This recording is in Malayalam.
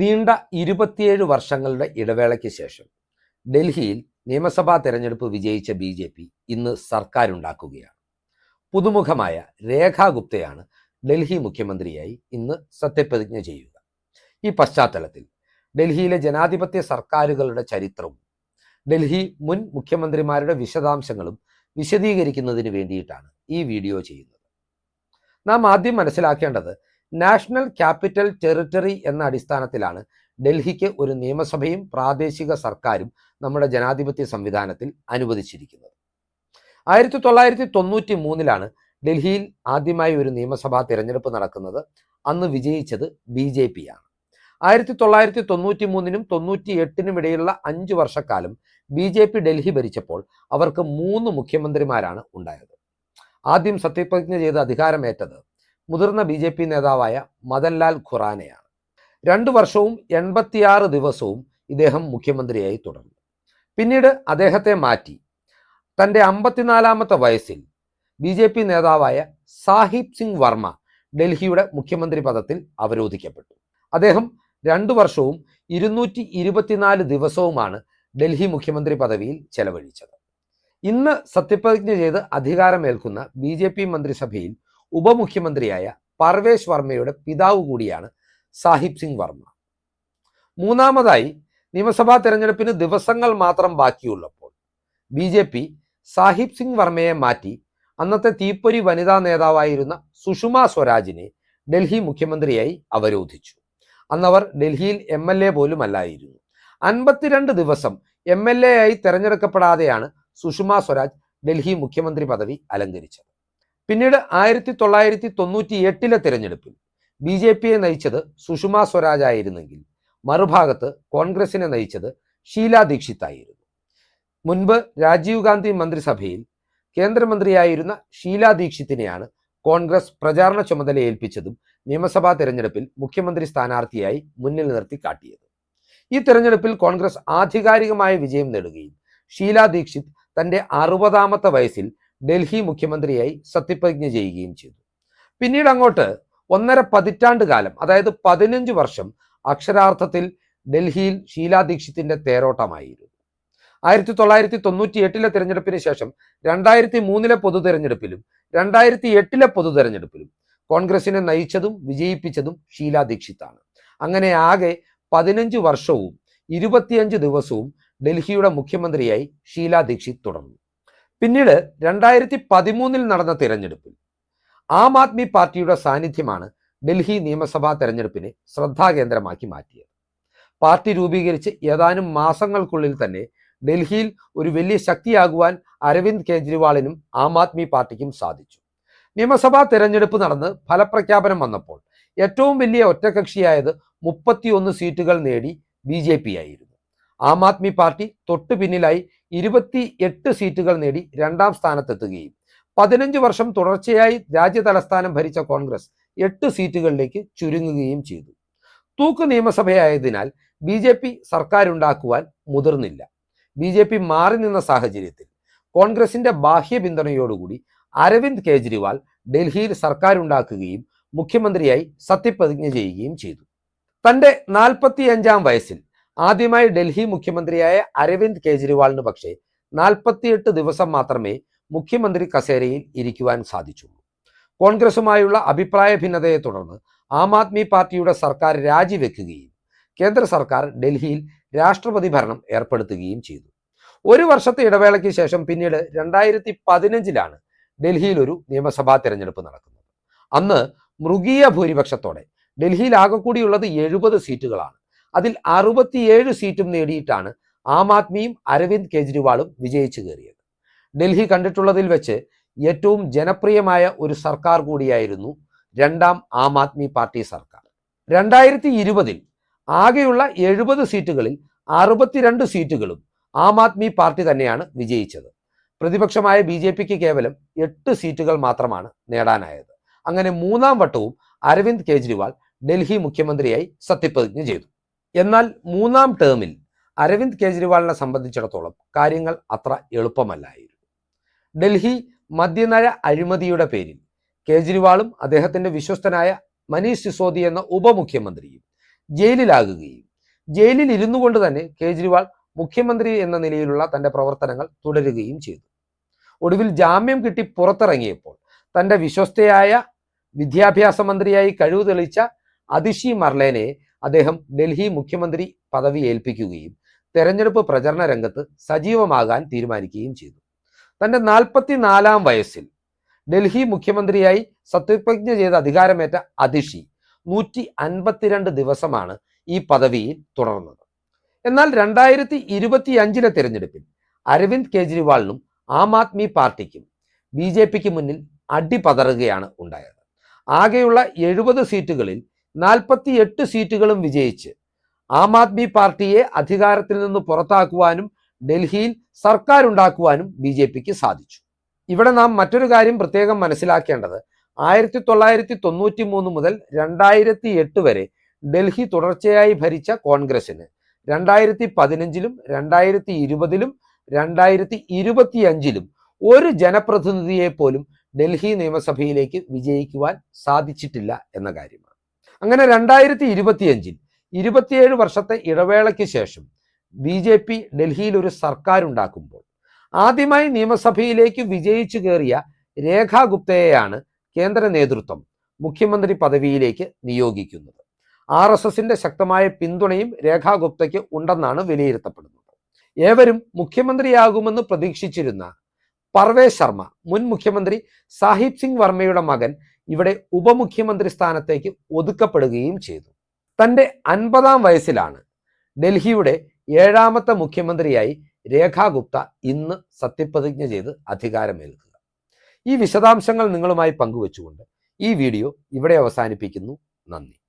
നീണ്ട ഇരുപത്തിയേഴ് വർഷങ്ങളുടെ ഇടവേളയ്ക്ക് ശേഷം ഡൽഹിയിൽ നിയമസഭാ തെരഞ്ഞെടുപ്പ് വിജയിച്ച ബി ജെ പി ഇന്ന് സർക്കാരുണ്ടാക്കുകയാണ്. പുതുമുഖമായ രേഖാ ഗുപ്തയാണ് ഡൽഹി മുഖ്യമന്ത്രിയായി ഇന്ന് സത്യപ്രതിജ്ഞ ചെയ്യുക. ഈ പശ്ചാത്തലത്തിൽ ഡൽഹിയിലെ ജനാധിപത്യ സർക്കാരുകളുടെ ചരിത്രവും ഡൽഹി മുൻ മുഖ്യമന്ത്രിമാരുടെ വിശദാംശങ്ങളും വിശദീകരിക്കുന്നതിന് വേണ്ടിയിട്ടാണ് ഈ വീഡിയോ ചെയ്യുന്നത്. നാം ആദ്യം മനസ്സിലാക്കേണ്ടത് നാഷണൽ ക്യാപിറ്റൽ ടെറിട്ടറി എന്ന അടിസ്ഥാനത്തിലാണ് ഡൽഹിക്ക് ഒരു നിയമസഭയും പ്രാദേശിക സർക്കാരും നമ്മുടെ ജനാധിപത്യ സംവിധാനത്തിൽ അനുവദിച്ചിരിക്കുന്നത്. ആയിരത്തി തൊള്ളായിരത്തി തൊണ്ണൂറ്റി മൂന്നിലാണ് ഡൽഹിയിൽ ആദ്യമായി ഒരു നിയമസഭാ തിരഞ്ഞെടുപ്പ് നടക്കുന്നത്. അന്ന് വിജയിച്ചത് ബി ജെ പി ആണ് ആയിരത്തി തൊള്ളായിരത്തി തൊണ്ണൂറ്റി മൂന്നിനും തൊണ്ണൂറ്റി എട്ടിനും ഇടയിലുള്ള അഞ്ചു വർഷക്കാലം ബി ജെ പി ഡൽഹി ഭരിച്ചപ്പോൾ അവർക്ക് മൂന്ന് മുഖ്യമന്ത്രിമാരാണ് ഉണ്ടായത്. ആദ്യം സത്യപ്രതിജ്ഞ ചെയ്ത് അധികാരമേറ്റത് മുതിർന്ന ബി ജെ പി നേതാവായ മദൻലാൽ ഖുറാനയാണ്. രണ്ടു വർഷവും എൺപത്തിയാറ് ദിവസവും ഇദ്ദേഹം മുഖ്യമന്ത്രിയായി തുടർന്നു. പിന്നീട് അദ്ദേഹത്തെ മാറ്റി. തന്റെ അമ്പത്തിനാലാമത്തെ വയസ്സിൽ ബി ജെ പി നേതാവായ സാഹിബ് സിംഗ് വർമ്മ ഡൽഹിയുടെ മുഖ്യമന്ത്രി പദത്തിൽ അവരോധിക്കപ്പെട്ടു. അദ്ദേഹം രണ്ടു വർഷവും ഇരുന്നൂറ്റി ഇരുപത്തിനാല് ദിവസവുമാണ് ഡൽഹി മുഖ്യമന്ത്രി പദവിയിൽ ചെലവഴിച്ചത്. ഇന്ന് സത്യപ്രതിജ്ഞ ചെയ്ത് അധികാരമേൽക്കുന്ന ബി ജെ പി മന്ത്രിസഭയിൽ ഉപമുഖ്യമന്ത്രിയായ പർവേശ് വർമ്മയുടെ പിതാവ് കൂടിയാണ് സാഹിബ് സിംഗ് വർമ്മ. മൂന്നാമതായി നിയമസഭാ തെരഞ്ഞെടുപ്പിന് ദിവസങ്ങൾ മാത്രം ബാക്കിയുള്ളപ്പോൾ B J P Sahib Singh വർമ്മയെ മാറ്റി അന്നത്തെ തീപ്പൊരി വനിതാ നേതാവായിരുന്ന സുഷമ സ്വരാജിനെ ഡൽഹി മുഖ്യമന്ത്രിയായി അവരോധിച്ചു. അന്നവർ ഡൽഹിയിൽ എം എൽ എ പോലും അല്ലായിരുന്നു അൻപത്തിരണ്ട് ദിവസം എം എൽ എ ആയി തെരഞ്ഞെടുക്കപ്പെടാതെയാണ് സുഷമ സ്വരാജ് ഡൽഹി മുഖ്യമന്ത്രി പദവി അലങ്കരിച്ചത്. പിന്നീട് ആയിരത്തി തൊള്ളായിരത്തി തൊണ്ണൂറ്റി എട്ടിലെ തിരഞ്ഞെടുപ്പിൽ ബി ജെ പിയെ നയിച്ചത് സുഷമ സ്വരാജ് ആയിരുന്നെങ്കിൽ മറുഭാഗത്ത് കോൺഗ്രസിനെ നയിച്ചത് ഷീല ദീക്ഷിത് ആയിരുന്നു മുൻപ് രാജീവ് ഗാന്ധി മന്ത്രിസഭയിൽ കേന്ദ്രമന്ത്രിയായിരുന്ന ഷീല ദീക്ഷിത്തിനെയാണ് കോൺഗ്രസ് പ്രചാരണ ചുമതല ഏൽപ്പിച്ചതും നിയമസഭാ തെരഞ്ഞെടുപ്പിൽ മുഖ്യമന്ത്രി സ്ഥാനാർത്ഥിയായി മുന്നിൽ നിർത്തി കാട്ടിയത്. ഈ തെരഞ്ഞെടുപ്പിൽ കോൺഗ്രസ് ആധികാരികമായ വിജയം നേടുകയും ഷീല ദീക്ഷിത് തന്റെ അറുപതാമത്തെ വയസ്സിൽ ഡൽഹി മുഖ്യമന്ത്രിയായി സത്യപ്രതിജ്ഞ ചെയ്യുകയും ചെയ്തു. പിന്നീട് അങ്ങോട്ട് ഒന്നര പതിറ്റാണ്ട് കാലം അതായത് പതിനഞ്ച് വർഷം അക്ഷരാർത്ഥത്തിൽ ഡൽഹിയിൽ ഷീലാ ദീക്ഷിത്തിന്റെ തേരോട്ടമായിരുന്നു. ആയിരത്തി തൊള്ളായിരത്തി തൊണ്ണൂറ്റി എട്ടിലെ തെരഞ്ഞെടുപ്പിന് ശേഷം രണ്ടായിരത്തി മൂന്നിലെ പൊതു തെരഞ്ഞെടുപ്പിലും രണ്ടായിരത്തി എട്ടിലെ പൊതു തെരഞ്ഞെടുപ്പിലും കോൺഗ്രസിനെ നയിച്ചതും വിജയിപ്പിച്ചതും ഷീലാ ദീക്ഷിത്താണ്. അങ്ങനെ ആകെ പതിനഞ്ച് വർഷവും ഇരുപത്തിയഞ്ച് ദിവസവും ഡൽഹിയുടെ മുഖ്യമന്ത്രിയായി ഷീലാ ദീക്ഷിത് തുടർന്നു. പിന്നീട് രണ്ടായിരത്തി പതിമൂന്നിൽ നടന്ന തിരഞ്ഞെടുപ്പിൽ ആം ആദ്മി പാർട്ടിയുടെ സാന്നിധ്യമാണ് ഡൽഹി നിയമസഭാ തെരഞ്ഞെടുപ്പിനെ ശ്രദ്ധാകേന്ദ്രമാക്കി മാറ്റിയത്. പാർട്ടി രൂപീകരിച്ച് ഏതാനും മാസങ്ങൾക്കുള്ളിൽ തന്നെ ഡൽഹിയിൽ ഒരു വലിയ ശക്തിയാകുവാൻ അരവിന്ദ് കെജ്രിവാളിനും ആം ആദ്മി പാർട്ടിക്കും സാധിച്ചു. നിയമസഭാ തെരഞ്ഞെടുപ്പ് നടന്ന് ഫലപ്രഖ്യാപനം വന്നപ്പോൾ ഏറ്റവും വലിയ ഒറ്റകക്ഷിയായത് മുപ്പത്തിയൊന്ന് സീറ്റുകൾ നേടി ബി ആയിരുന്നു. ആം ആദ്മി പാർട്ടി തൊട്ടു പിന്നിലായി ഇരുപത്തി എട്ട് സീറ്റുകൾ നേടി രണ്ടാം സ്ഥാനത്തെത്തുകയും പതിനഞ്ച് വർഷം തുടർച്ചയായി രാജ്യ തലസ്ഥാനം ഭരിച്ച കോൺഗ്രസ് എട്ട് സീറ്റുകളിലേക്ക് ചുരുങ്ങുകയും ചെയ്തു. തൂക്ക് നിയമസഭയായതിനാൽ ബി ജെ പി സർക്കാരുണ്ടാക്കുവാൻ മുതിർന്നില്ല. ബി ജെ പി മാറി നിന്ന സാഹചര്യത്തിൽ കോൺഗ്രസിന്റെ ബാഹ്യ പിന്തുണയോടുകൂടി അരവിന്ദ് കേജ്രിവാൾ ഡൽഹിയിൽ സർക്കാരുണ്ടാക്കുകയും മുഖ്യമന്ത്രിയായി സത്യപ്രതിജ്ഞ ചെയ്യുകയും ചെയ്തു. തന്റെ നാൽപ്പത്തിയഞ്ചാം വയസ്സിൽ ആദ്യമായി ഡൽഹി മുഖ്യമന്ത്രിയായ അരവിന്ദ് കെജ്രിവാളിന് പക്ഷേ നാൽപ്പത്തിയെട്ട് ദിവസം മാത്രമേ മുഖ്യമന്ത്രി കസേരയിൽ ഇരിക്കുവാൻ സാധിച്ചുള്ളൂ കോൺഗ്രസുമായുള്ള അഭിപ്രായ ഭിന്നതയെ തുടർന്ന് ആം ആദ്മി പാർട്ടിയുടെ സർക്കാർ രാജിവെക്കുകയും കേന്ദ്ര സർക്കാർ ഡൽഹിയിൽ രാഷ്ട്രപതി ഭരണം ഏർപ്പെടുത്തുകയും ചെയ്തു. ഒരു വർഷത്തെ ഇടവേളയ്ക്ക് ശേഷം പിന്നീട് രണ്ടായിരത്തി പതിനഞ്ചിലാണ് ഡൽഹിയിൽ ഒരു നിയമസഭാ തെരഞ്ഞെടുപ്പ് നടക്കുന്നത്. അന്ന് മൃഗീയ ഭൂരിപക്ഷത്തോടെ ഡൽഹിയിൽ ആകെ കൂടിയുള്ളത് എഴുപത് സീറ്റുകളാണ്. അതിൽ അറുപത്തിയേഴ് സീറ്റും നേടിയിട്ടാണ് ആം ആദ്മിയും അരവിന്ദ് കെജ്രിവാളും വിജയിച്ചു കയറിയത്. ഡൽഹി കണ്ടിട്ടുള്ളതിൽ വെച്ച് ഏറ്റവും ജനപ്രിയമായ ഒരു സർക്കാർ കൂടിയായിരുന്നു രണ്ടാം ആം ആദ്മി പാർട്ടി സർക്കാർ. രണ്ടായിരത്തി ഇരുപതിൽ ആകെയുള്ള എഴുപത് സീറ്റുകളിൽ അറുപത്തിരണ്ട് സീറ്റുകളും ആം ആദ്മി പാർട്ടി തന്നെയാണ് വിജയിച്ചത്. പ്രതിപക്ഷമായ ബി ജെ പിക്ക് കേവലം എട്ട് സീറ്റുകൾ മാത്രമാണ് നേടാനായത്. അങ്ങനെ മൂന്നാം വട്ടവും അരവിന്ദ് കെജ്രിവാൾ ഡൽഹി മുഖ്യമന്ത്രിയായി സത്യപ്രതിജ്ഞ ചെയ്തു. എന്നാൽ മൂന്നാം ടേമിൽ അരവിന്ദ് കെജ്രിവാളിനെ സംബന്ധിച്ചിടത്തോളം കാര്യങ്ങൾ അത്ര എളുപ്പമല്ലായിരുന്നു. ഡൽഹി മദ്യനയ അഴിമതിയുടെ പേരിൽ കേജ്രിവാളും അദ്ദേഹത്തിന്റെ വിശ്വസ്തനായ മനീഷ് സിസോദി എന്ന ഉപമുഖ്യമന്ത്രിയും ജയിലിലാകുകയും ജയിലിൽ ഇരുന്നു കൊണ്ട് തന്നെ കേജ്രിവാൾ മുഖ്യമന്ത്രി എന്ന നിലയിലുള്ള തന്റെ പ്രവർത്തനങ്ങൾ തുടരുകയും ചെയ്തു. ഒടുവിൽ ജാമ്യം കിട്ടി പുറത്തിറങ്ങിയപ്പോൾ തന്റെ വിശ്വസ്തയായ വിദ്യാഭ്യാസ മന്ത്രിയായി കഴിവ് തെളിയിച്ച അതിഷി മർലേനെ അദ്ദേഹം ഡൽഹി മുഖ്യമന്ത്രി പദവി ഏൽപ്പിക്കുകയും തെരഞ്ഞെടുപ്പ് പ്രചരണ രംഗത്ത് സജീവമാകാൻ തീരുമാനിക്കുകയും ചെയ്തു. തന്റെ നാൽപ്പത്തിനാലാം വയസ്സിൽ ഡൽഹി മുഖ്യമന്ത്രിയായി സത്യപ്രതിജ്ഞ ചെയ്ത അധികാരമേറ്റ അതിഷി നൂറ്റി അൻപത്തിരണ്ട് ദിവസമാണ് ഈ പദവിയിൽ തുടർന്നത്. എന്നാൽ രണ്ടായിരത്തി ഇരുപത്തി അഞ്ചിലെ തെരഞ്ഞെടുപ്പിൽ അരവിന്ദ് കെജ്രിവാളിനും ആം ആദ്മി പാർട്ടിക്കും ബി ജെ പിക്ക് മുന്നിൽ അടിപതറുകയാണ് ഉണ്ടായത്. ആകെയുള്ള എഴുപത് സീറ്റുകളിൽ നാൽപ്പത്തി എട്ട് സീറ്റുകളും വിജയിച്ച്. ആം ആദ്മി പാർട്ടിയെ അധികാരത്തിൽ നിന്ന് പുറത്താക്കുവാനും ഡൽഹിയിൽ സർക്കാർ ഉണ്ടാക്കുവാനും ബി ജെ പിക്ക് സാധിച്ചു. ഇവിടെ നാം മറ്റൊരു കാര്യം പ്രത്യേകം മനസ്സിലാക്കേണ്ടത്. ആയിരത്തി തൊള്ളായിരത്തി തൊണ്ണൂറ്റി മൂന്ന് മുതൽ രണ്ടായിരത്തി എട്ട് വരെ ഡൽഹി തുടർച്ചയായി ഭരിച്ച കോൺഗ്രസിന് രണ്ടായിരത്തി പതിനഞ്ചിലും രണ്ടായിരത്തി ഇരുപതിലും രണ്ടായിരത്തി ഇരുപത്തി അഞ്ചിലും ഒരു ജനപ്രതിനിധിയെ പോലും ഡൽഹി നിയമസഭയിലേക്ക് വിജയിക്കുവാൻ സാധിച്ചിട്ടില്ല എന്ന കാര്യമാണ്. അങ്ങനെ രണ്ടായിരത്തി ഇരുപത്തിയഞ്ചിൽ ഇരുപത്തിയേഴ് വർഷത്തെ ഇടവേളയ്ക്ക് ശേഷം ബി ജെ പി ഡൽഹിയിൽ ഒരു സർക്കാർ ഉണ്ടാക്കുമ്പോൾ ആദ്യമായി നിയമസഭയിലേക്ക് വിജയിച്ചു കയറിയ രേഖാ ഗുപ്തയെയാണ് കേന്ദ്ര നേതൃത്വം മുഖ്യമന്ത്രി പദവിയിലേക്ക് നിയോഗിക്കുന്നത്. ആർ എസ് എസിന്റെ ശക്തമായ പിന്തുണയും രേഖാ ഗുപ്തയ്ക്ക് ഉണ്ടെന്നാണ് വിലയിരുത്തപ്പെടുന്നത്. ഏവരും മുഖ്യമന്ത്രിയാകുമെന്ന് പ്രതീക്ഷിച്ചിരുന്ന പർവേ ശർമ്മ മുൻ മുഖ്യമന്ത്രി സാഹിബ് സിംഗ് വർമ്മയുടെ മകൻ ഇവിടെ ഉപമുഖ്യമന്ത്രി സ്ഥാനത്തേക്ക് ഒതുക്കപ്പെടുകയും ചെയ്തു. തന്റെ അൻപതാം വയസ്സിലാണ് ഡൽഹിയുടെ ഏഴാമത്തെ മുഖ്യമന്ത്രിയായി രേഖാ ഗുപ്ത ഇന്ന് സത്യപ്രതിജ്ഞ ചെയ്ത് അധികാരമേൽക്കുക. ഈ വിശദാംശങ്ങൾ നിങ്ങളുമായി പങ്കുവച്ചുകൊണ്ട് ഈ വീഡിയോ ഇവിടെ അവസാനിപ്പിക്കുന്നു. നന്ദി.